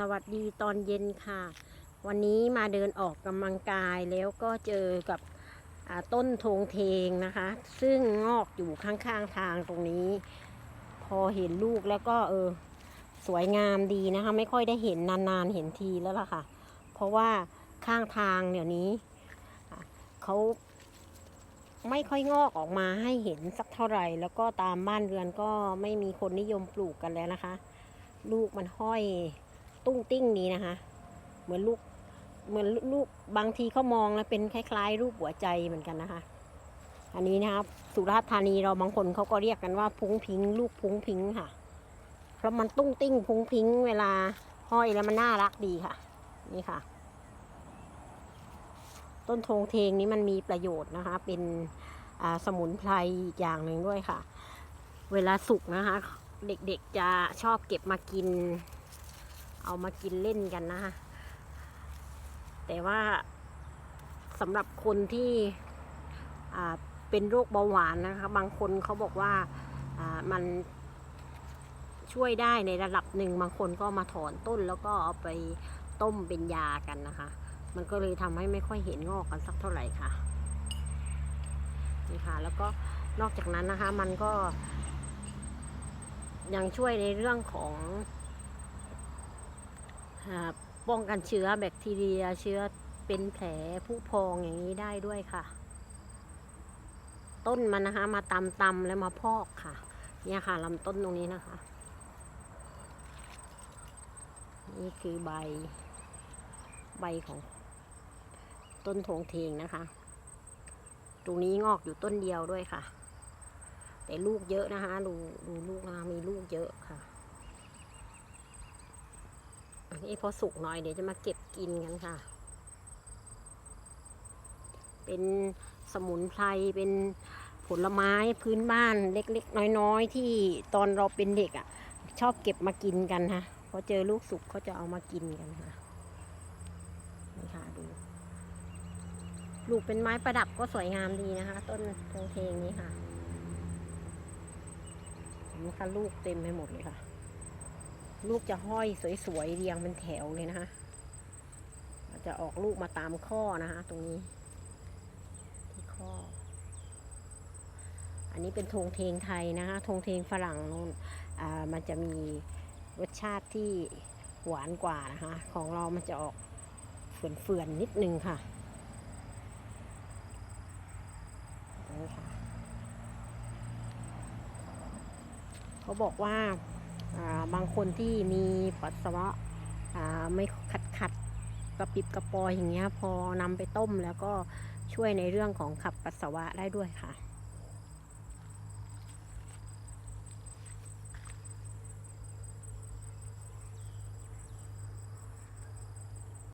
สวัสดีตอนเย็นค่ะ วันนี้มาเดินออกกำลังกายแล้วก็เจอกับต้นทงเทงนะคะ ซึ่งงอกอยู่ข้างๆทางตรงนี้ พอเห็นลูกแล้วก็เออสวยงามดีนะคะ ไม่ค่อยได้เห็นนานๆเห็นทีแล้วล่ะค่ะ เพราะว่าข้างทางเดี๋ยวนี้เขาไม่ค่อยงอกออกมาให้เห็นสักเท่าไหร่ แล้วก็ตามบ้านเรือนก็ไม่มีคนนิยมปลูกกันแล้วนะคะ ลูกมันห้อย ตุ้งติ้งนี้นะคะ เหมือนลูกเหมือนลูกบางทีเขามองแล้วเป็นคล้ายๆ รูปหัวใจเหมือนกันนะคะ อันนี้นะครับสุราษฎร์ธานีเราบางคนเขาก็เรียกกันว่าพุงพิง ลูกพุงพิงค่ะ เพราะมันตุ้งติ้งพุงพิง เวลาห้อยแล้วมันน่ารักดีค่ะ นี่ค่ะ ต้นโทงเทงนี้มันมีประโยชน์นะคะ เป็นสมุนไพรอีกอย่างหนึ่งด้วยค่ะ เวลาสุกนะคะ เด็กๆจะชอบเก็บมากิน เอามากินเล่นกันนะคะแต่ว่าสำหรับคนที่เป็นโรคเบาหวานนะคะ บางคนเขาบอกว่ามันช่วยได้ในระดับหนึ่งบางคนก็มาถอนต้นแล้วก็เอาไปต้มเป็นยากันนะคะ มันก็เลยทำให้ไม่ค่อยเห็นงอกกันสักเท่าไหร่ค่ะนี่ค่ะ แล้วก็นอกจากนั้นนะคะ มันก็ยังช่วยในเรื่องของ ป้องกันเชื้อแบคทีเรีย เชื้อเป็นแผลผุพองอย่างนี้ได้ด้วยค่ะ ต้นมันนะคะ มาตำตำแล้วมาพอกค่ะ เนี่ยค่ะลำต้นตรงนี้นะคะ นี่คือใบ ใบของต้นโถงเทงนะคะ ตรงนี้งอกอยู่ต้นเดียวด้วยค่ะ แต่ลูกเยอะนะคะ ดูดูลูกนะมีลูกเยอะค่ะ อันนี้พอสุกหน่อยเดี๋ยวจะมาเก็บกินกันค่ะ เป็นสมุนไพรเป็นผลไม้พื้นบ้านเล็กๆ น้อยๆ ที่ตอนเราเป็นเด็กอะ่ะ ชอบเก็บมากินกันค่ะพอเจอลูกสุกเขาจะเอามากินกันค่ะนี่ค่ะดูลูกเป็นไม้ประดับก็สวยงามดีนะคะ ต้นโทงเทงนี้ค่ะนไหมคะลูกเต็มไปหมดเลยค่ะ ลูกจะห้อยสวยๆเรียงเป็นแถวเลยนะคะจะออกลูกมาตามข้อนะคะตรงนี้ ที่ข้อ อันนี้เป็นธงเทงไทยนะคะธงเทงฝรั่งนู่นมันจะมีรสชาติที่หวานกว่านะคะ ของเรามันจะออกเฟื่อนๆนิดนึงค่ะนี่ค่ะ เขาบอกว่า บางคนที่มีปัสสาวะไม่ขัดขัดกระปิบกระปอยอย่างเงี้ยพอนำไปต้มแล้วก็ช่วยในเรื่องของขับปัสสาวะได้ด้วยค่ะ